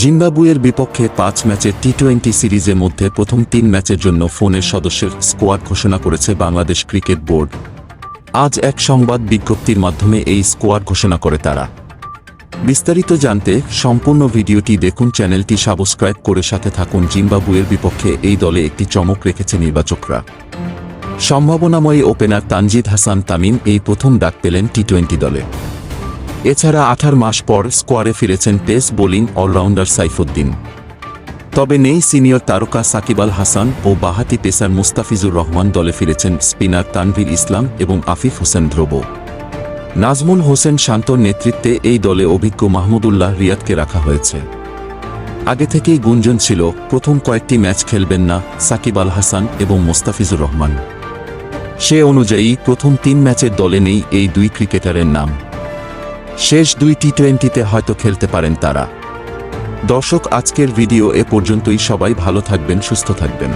জিম্বাবুয়ের বিপক্ষে পাঁচ ম্যাচের টি টোয়েন্টি সিরিজের মধ্যে প্রথম তিন ম্যাচের জন্য ফোনের সদস্যের স্কোয়াড ঘোষণা করেছে বাংলাদেশ ক্রিকেট বোর্ড। আজ এক সংবাদ বিজ্ঞপ্তির মাধ্যমে এই স্কোয়াড ঘোষণা করে তারা। বিস্তারিত জানতে সম্পূর্ণ ভিডিওটি দেখুন, চ্যানেলটি সাবস্ক্রাইব করে সাথে থাকুন। জিম্বাবুয়ের বিপক্ষে এই দলে একটি চমক রেখেছে নির্বাচকরা। সম্ভাবনাময়ী ওপেনার তানজিদ হাসান তামিম এই প্রথম ডাক পেলেন টি টোয়েন্টি দলে। এছাড়া আঠার মাস পর স্কোয়ারে ফিরেছেন পেস বোলিং অলরাউন্ডার সাইফুদ্দিন। তবে নেই সিনিয়র তারকা সাকিব আল হাসান ও বাহাতি পেসার মুস্তাফিজুর রহমান দলে ফিরেছেন স্পিনার তানভীর ইসলাম এবং আফিফ হোসেন ধ্রুব। নাজমুল হোসেন শান্তর নেতৃত্বে এই দলে অভিজ্ঞ মাহমুদুল্লাহ রিয়াদকে রাখা হয়েছে। আগে থেকেই গুঞ্জন ছিল, প্রথম কয়েকটি ম্যাচ খেলবেন না সাকিব আল হাসান এবং মোস্তাফিজুর রহমান। সে অনুযায়ী প্রথম তিন ম্যাচের দলে নেই এই দুই ক্রিকেটারের নাম। শেষ দুই টি টোয়েন্টিতে হয়তো খেলতে পারেন তারা। দর্শক, আজকের ভিডিও এ পর্যন্তই। সবাই ভালো থাকবেন, সুস্থ থাকবেন।